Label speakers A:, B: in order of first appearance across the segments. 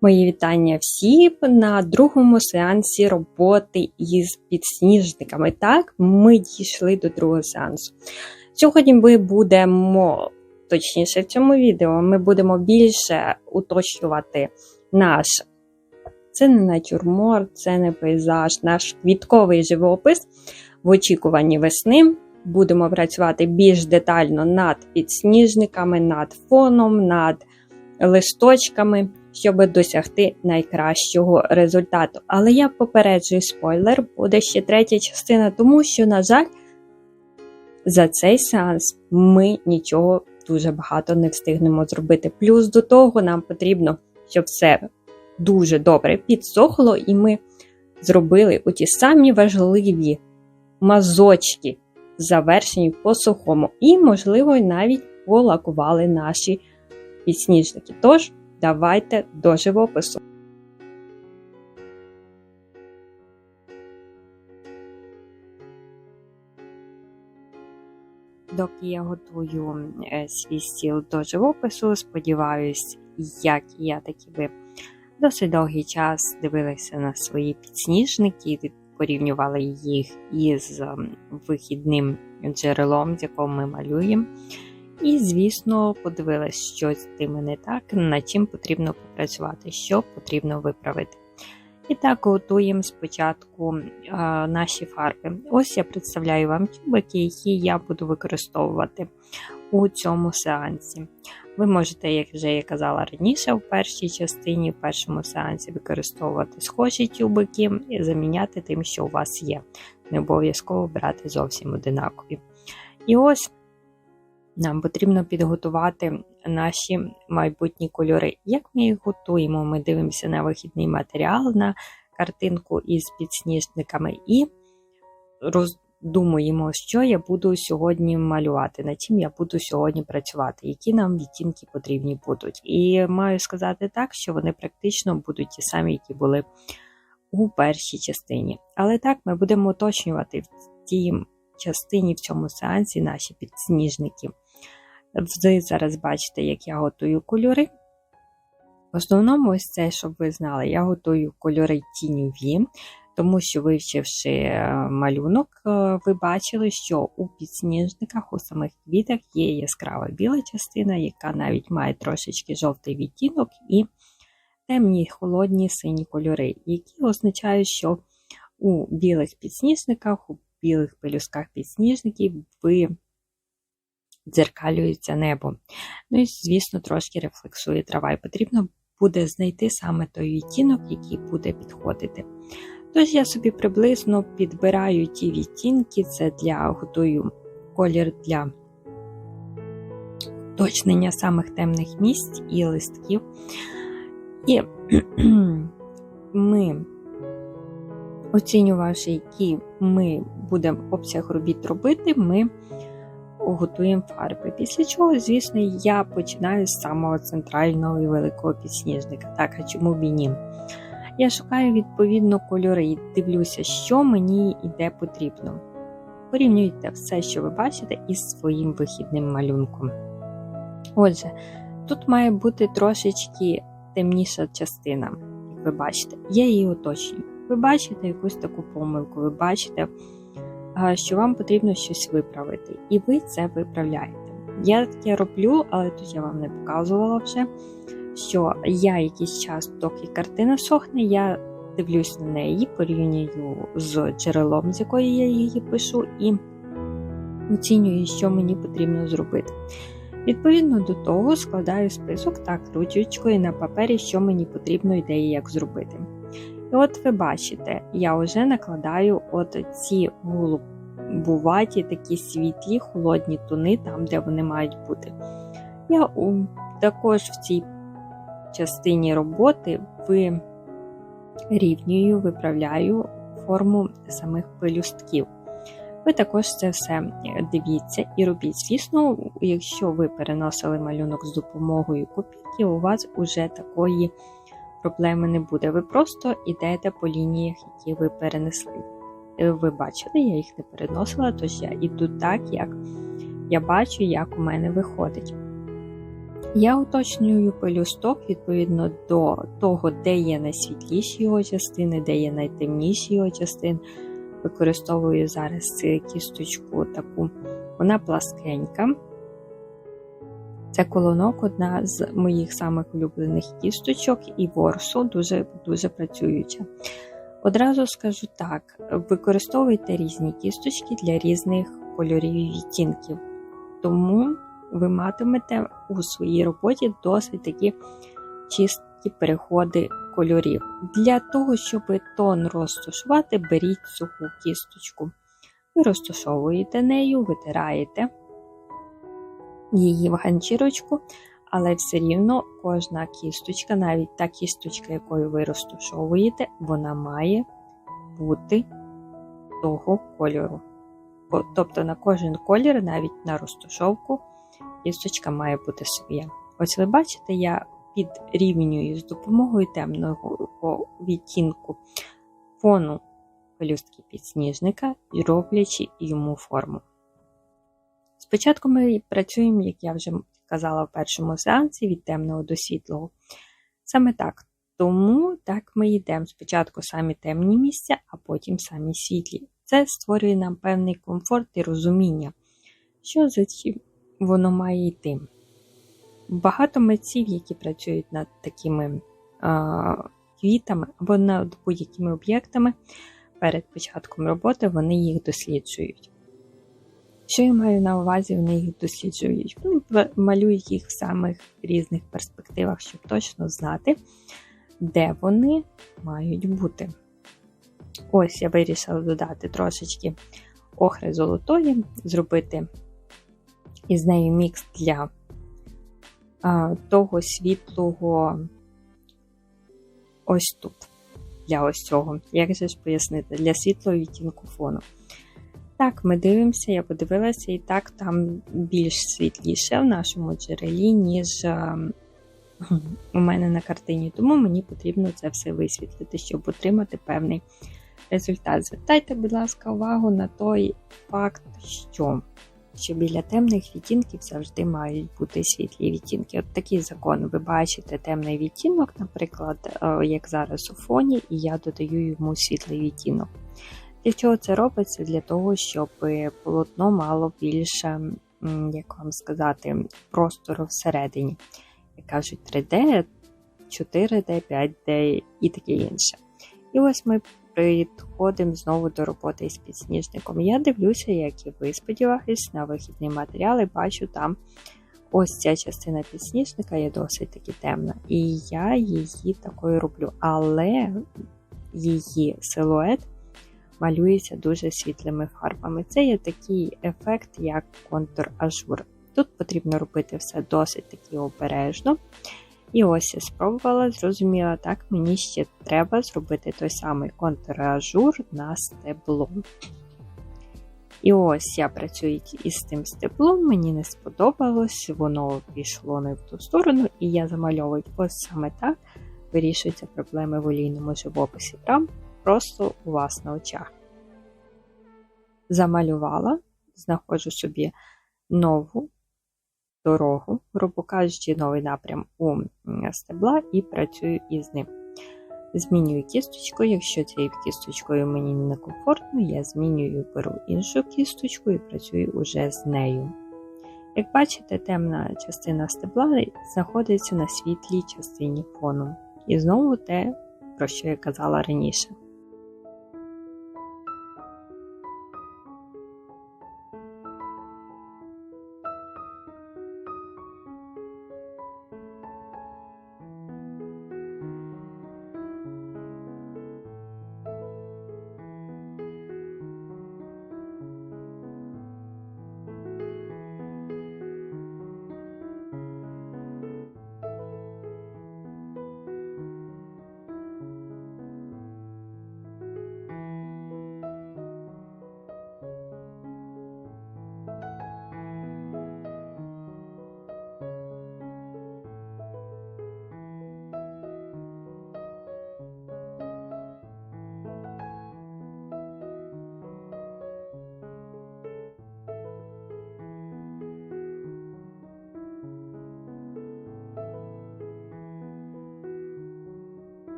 A: Мої вітання всім на другому сеансі роботи із підсніжниками. Так, ми дійшли до другого сеансу. Сьогодні ми будемо, точніше, в цьому відео ми будемо більше уточнювати наш, це не натюрморт, це не пейзаж, наш квітковий живопис в очікуванні весни. Будемо працювати більш детально над підсніжниками, над фоном, над листочками щоб досягти найкращого результату. Але я попереджую спойлер, буде ще третя частина, тому що, на жаль, за цей сеанс ми нічого дуже багато не встигнемо зробити. Плюс до того нам потрібно, щоб все дуже добре підсохло, і ми зробили оті самі важливі мазочки, завершені по сухому, і, можливо, навіть полакували наші підсніжники. Тож, Давайте до живопису. Доки я готую е, свій стіл до живопису, сподіваюсь, як і я, так і ви досить довгий час дивилися на свої підсніжники, порівнювали їх із ем, вихідним джерелом, з якого ми малюємо. І, звісно, подивилась, що з тими не так, над чим потрібно попрацювати, що потрібно виправити. І так, готуємо спочатку а, наші фарби. Ось я представляю вам тюбики, які я буду використовувати у цьому сеансі. Ви можете, як вже я казала раніше, в першій частині, в першому сеансі використовувати схожі тюбики і заміняти тим, що у вас є. Не обов'язково брати зовсім одинакові. І ось нам потрібно підготувати наші майбутні кольори. Як ми їх готуємо? Ми дивимося на вихідний матеріал, на картинку із підсніжниками і роздумуємо, що я буду сьогодні малювати, над чим я буду сьогодні працювати, які нам відтінки потрібні будуть. І маю сказати так, що вони практично будуть ті самі, які були у першій частині. Але так ми будемо уточнювати в тій частині в цьому сеансі наші підсніжники. Ви зараз бачите, як я готую кольори. В основному, ось це, щоб ви знали, я готую кольори тіньові, тому що, вивчивши е, малюнок, е, ви бачили, що у підсніжниках, у самих квітах є яскрава біла частина, яка навіть має трошечки жовтий відтінок і темні холодні сині кольори, які означають, що у білих підсніжниках, у білих пелюсках підсніжників ви дзеркалюється небо. Ну і, звісно, трошки рефлексує трава, і потрібно буде знайти саме той відтінок, який буде підходити. Тож я собі приблизно підбираю ті відтінки, це для готую колір для точнення самих темних місць і листків. І ми, оцінювавши, який ми будемо обсяг робіт робити, ми готуємо фарби. Після чого, звісно, я починаю з самого центрального і великого підсніжника. Так, а чому б і ні? Я шукаю відповідно кольори і дивлюся, що мені іде потрібно. Порівнюйте все, що ви бачите, із своїм вихідним малюнком. Отже, тут має бути трошечки темніша частина, як ви бачите. Я її оточую. Ви бачите якусь таку помилку, ви бачите що вам потрібно щось виправити, і ви це виправляєте. Я таке роблю, але тут я вам не показувала вже, що я якийсь час, доки картина сохне, я дивлюсь на неї, порівнюю з джерелом, з якої я її пишу, і оцінюю, що мені потрібно зробити. Відповідно до того, складаю список так ручечкою на папері, що мені потрібно ідеї, як зробити. І от ви бачите, я вже накладаю от ці голубуваті, такі світлі, холодні тони, там, де вони мають бути. Я також в цій частині роботи вирівнюю, виправляю форму самих пелюстків. Ви також це все дивіться і робіть. Звісно, якщо ви переносили малюнок з допомогою копійки, у вас уже такої проблеми не буде. Ви просто йдете по лініях, які ви перенесли. Е, ви бачили, я їх не переносила, тож я іду так, як я бачу, як у мене виходить. Я уточнюю пелюсток відповідно до того, де є найсвітліші його частини, де є найтемніші його частини. Використовую зараз кісточку таку, вона пласкенька. Це колонок одна з моїх самих улюблених кісточок, і ворсу дуже дуже працююча. Одразу скажу так: використовуйте різні кісточки для різних кольорів і відтінків. Тому ви матимете у своїй роботі досить такі чисті переходи кольорів. Для того, щоб тон розташувати, беріть суху кісточку. Ви розташовуєте нею, витираєте її в ганчірочку, але все рівно кожна кісточка, навіть та кісточка, якою ви розташовуєте, вона має бути того кольору. Тобто на кожен колір, навіть на розташовку, кісточка має бути своя. Ось ви бачите, я підрівнюю з допомогою темного відтінку фону пелюстки підсніжника роблячи йому форму. Спочатку ми працюємо, як я вже казала в першому сеансі, від темного до світлого. Саме так. Тому так ми йдемо спочатку самі темні місця, а потім самі світлі. Це створює нам певний комфорт і розуміння, що за чим воно має йти. Багато митців, які працюють над такими а, квітами або над будь-якими об'єктами, перед початком роботи вони їх досліджують. Що я маю на увазі, вони їх досліджують. Вони малюють їх в самих різних перспективах, щоб точно знати, де вони мають бути. Ось я вирішила додати трошечки охри золотої, зробити із нею мікс для а, того світлого ось тут. Для ось цього. Як же ж пояснити, для світлого відтінку фону. Так, ми дивимося, я подивилася, і так там більш світліше в нашому джерелі, ніж ем, у мене на картині. Тому мені потрібно це все висвітлити, щоб отримати певний результат. Звертайте, будь ласка, увагу на той факт, що що біля темних відтінків завжди мають бути світлі відтінки. От такий закон. Ви бачите темний відтінок, наприклад, е, як зараз у фоні, і я додаю йому світлий відтінок. Для чого це робиться? Для того, щоб полотно мало більше, як вам сказати, простору всередині. Як кажуть, 3D, 4D, 5D і таке інше. І ось ми підходимо знову до роботи із підсніжником. Я дивлюся, як і ви сподіваюсь, на вихідний матеріал і бачу там ось ця частина підсніжника є досить таки темна. І я її такою роблю. Але її силует малюється дуже світлими фарбами. Це є такий ефект, як контур ажур. Тут потрібно робити все досить таки обережно. І ось я спробувала, зрозуміла, так, мені ще треба зробити той самий контур ажур на стебло. І ось я працюю із тим стеблом, мені не сподобалось, воно пішло не в ту сторону, і я замальовую ось саме так. Вирішуються проблеми в олійному живописі прям просто у вас на очах. Замалювала, знаходжу собі нову дорогу, грубо кажучи, новий напрям у стебла і працюю із ним. Змінюю кісточку, якщо цією кісточкою мені не комфортно, я змінюю, беру іншу кісточку і працюю уже з нею. Як бачите, темна частина стебла знаходиться на світлій частині фону. І знову те, про що я казала раніше.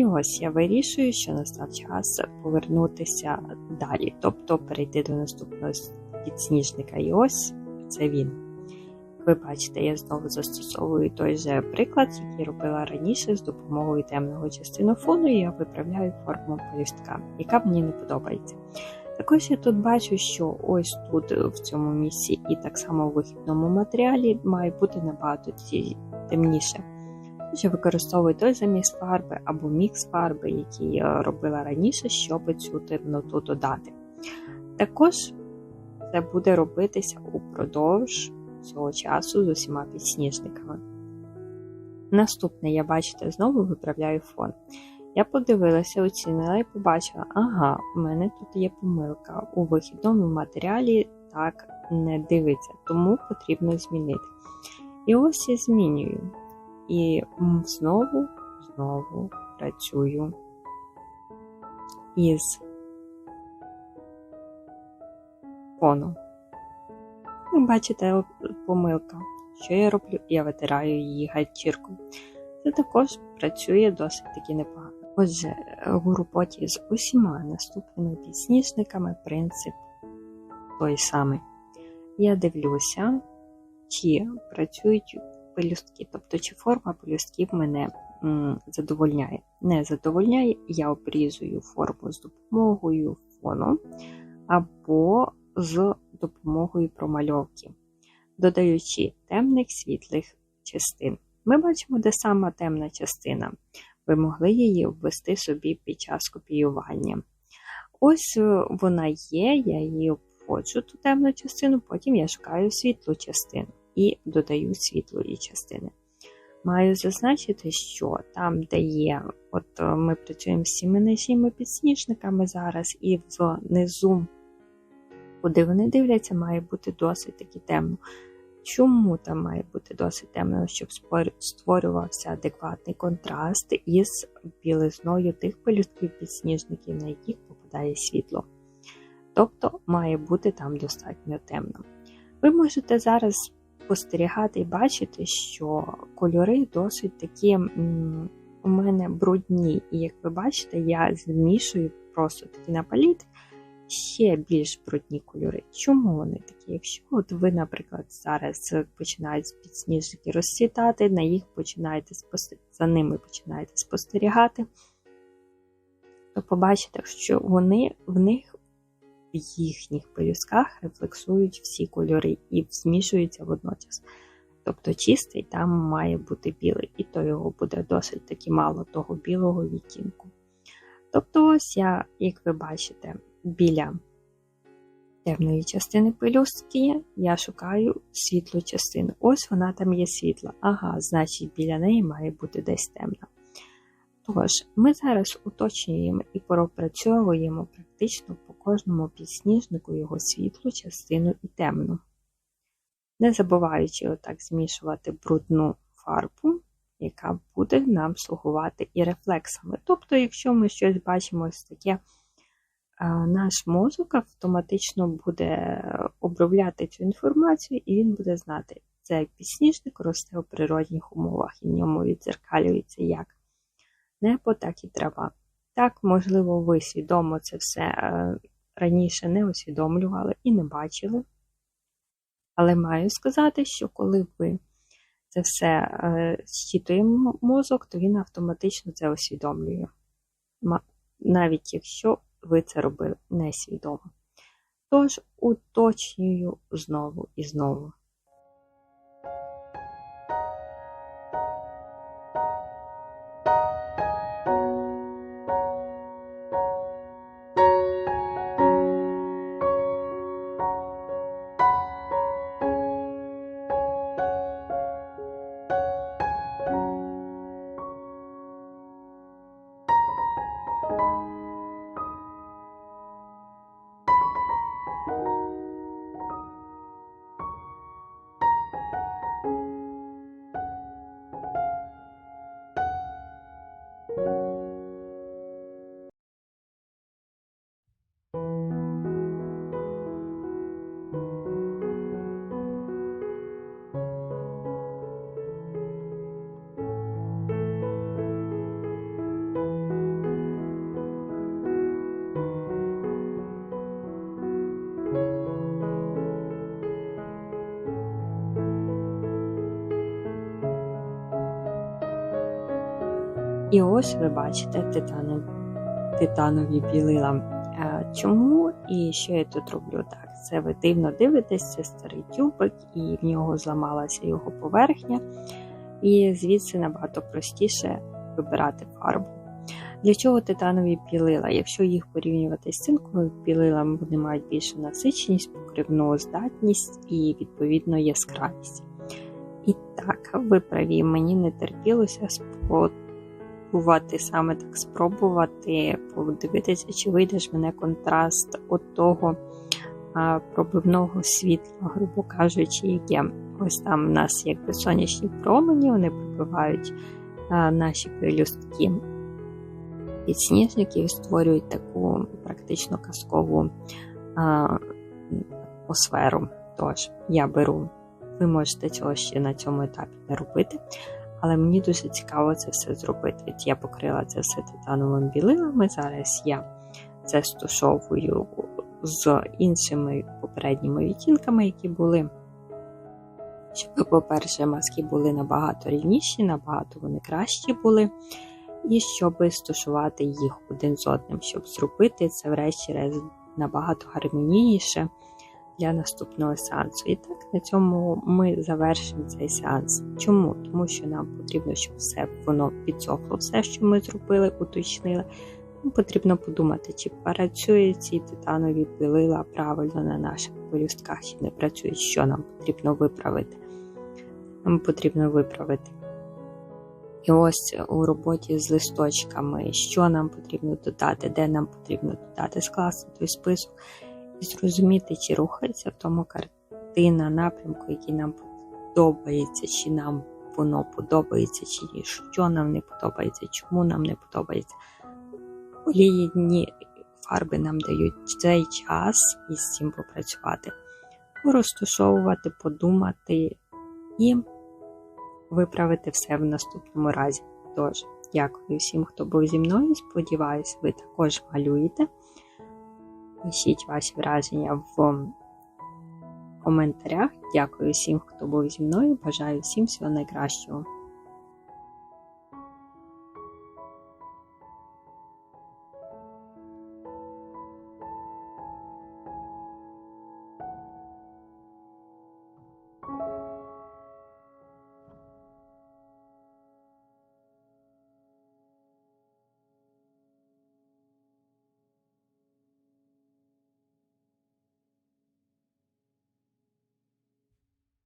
A: І ось я вирішую, що настав час повернутися далі, тобто перейти до наступного підсніжника. І ось це він. Ви бачите, я знову застосовую той же приклад, який робила раніше з допомогою темного частину фону, і я виправляю форму полістка, яка мені не подобається. Також я тут бачу, що ось тут в цьому місці, і так само у вихідному матеріалі має бути набагато темніше. Я використовую той заміс фарби або мікс фарби, який я робила раніше, щоб цю темноту додати. Також це буде робитися упродовж цього часу з усіма підсніжниками. Наступне, я бачите, знову виправляю фон. Я подивилася, оцінила і побачила, ага, у мене тут є помилка. У вихідному матеріалі так не дивиться, тому потрібно змінити. І ось я змінюю. І знову, знову працюю із фоном. Ви бачите помилка. Що я роблю? Я витираю її ганчіркою. Це також працює досить таки непогано. Отже, у роботі з усіма наступними підсніжниками принцип той самий. Я дивлюся, чи працюють пелюстки, тобто чи форма пелюстків мене м, задовольняє. Не задовольняє, я обрізую форму з допомогою фону або з допомогою промальовки, додаючи темних світлих частин. Ми бачимо, де сама темна частина. Ви могли її ввести собі під час копіювання. Ось е, вона є, я її обводжу ту темну частину, потім я шукаю світлу частину і додаю світлої частини. Маю зазначити, що там, де є, от е, ми працюємо з сіми підсніжниками зараз, і внизу куди вони дивляться, має бути досить таки темно. Чому там має бути досить темно, щоб створювався адекватний контраст із білизною тих пелюстків підсніжників, на яких попадає світло. Тобто має бути там достатньо темно. Ви можете зараз спостерігати і бачити, що кольори досить такі у мене брудні, і як ви бачите, я змішую просто такі на паліт ще більш брудні кольори. Чому вони такі? Якщо от ви, наприклад, зараз починаєте підсніжники розцвітати, на їх починаєте за ними починаєте спостерігати, то побачите, що вони в них в їхніх пелюсках рефлексують всі кольори і змішуються водночас. Тобто чистий там має бути білий, і то його буде досить таки мало того білого відтінку. Тобто, ось я, як ви бачите, біля темної частини пелюстки я шукаю світлу частину. Ось вона там є світла. Ага, значить, біля неї має бути десь темна. Тож, ми зараз уточнюємо і пропрацьовуємо практично кожному підсніжнику його світлу частину і темну. Не забуваючи отак змішувати брудну фарбу, яка буде нам слугувати і рефлексами. Тобто, якщо ми щось бачимо ось таке наш мозок автоматично буде обробляти цю інформацію, і він буде знати, цей підсніжник росте у природних умовах, і в ньому відзеркалюється як небо, так і трава. Так, можливо, ви свідомо це все е, раніше не усвідомлювали і не бачили. Але маю сказати, що коли ви це все зчитуємо мозок, то він автоматично це усвідомлює. Навіть якщо ви це робили несвідомо. Тож уточнюю знову і знову. І ось ви бачите титани, титанові білила. Е, Чому і що я тут роблю так? Це ви дивно дивитесь, це старий тюбик, і в нього зламалася його поверхня, і звідси набагато простіше вибирати фарбу. Для чого титанові білила? Якщо їх порівнювати з цинковими білилами, вони мають більшу насиченість, покривну здатність і, відповідно, яскравість. І так, ви праві, мені не терпілося спробувати саме так спробувати, подивитися, чи вийде ж мене контраст от того пробивного світла, грубо кажучи, яке ось там у нас якби сонячні промені, вони пробивають наші пелюстки. Підсніжників, створюють таку практично казкову атмосферу. Тож, я беру, ви можете цього ще на цьому етапі не робити, але мені дуже цікаво це все зробити. Я покрила це все титановими білилами. Зараз я це стушовую з іншими попередніми відтінками, які були. Щоб, по-перше, маски були набагато рівніші, набагато вони кращі були. І щоб стушувати їх один з одним, щоб зробити це, врешті-решт, набагато гармонійніше для наступного сеансу. І так, на цьому ми завершимо цей сеанс. Чому? Тому що нам потрібно, щоб все воно підсохло, все, що ми зробили, уточнили. Потрібно подумати, чи працює ці титанові пилила правильно на наших полюстках, чи не працюють, що нам потрібно виправити. Нам потрібно виправити. І ось у роботі з листочками, що нам потрібно додати, де нам потрібно додати, скласти той список і зрозуміти, чи рухається в тому картина напрямку, який нам подобається, чи нам воно подобається, чи ні, що нам не подобається, чому нам не подобається. Олійні фарби нам дають цей час із цим попрацювати, розташовувати, подумати і виправити все в наступному разі. Тож, дякую всім, хто був зі мною. Сподіваюсь, ви також малюєте. Пишіть ваші враження в коментарях. Дякую всім, хто був зі мною. Бажаю всім всього найкращого.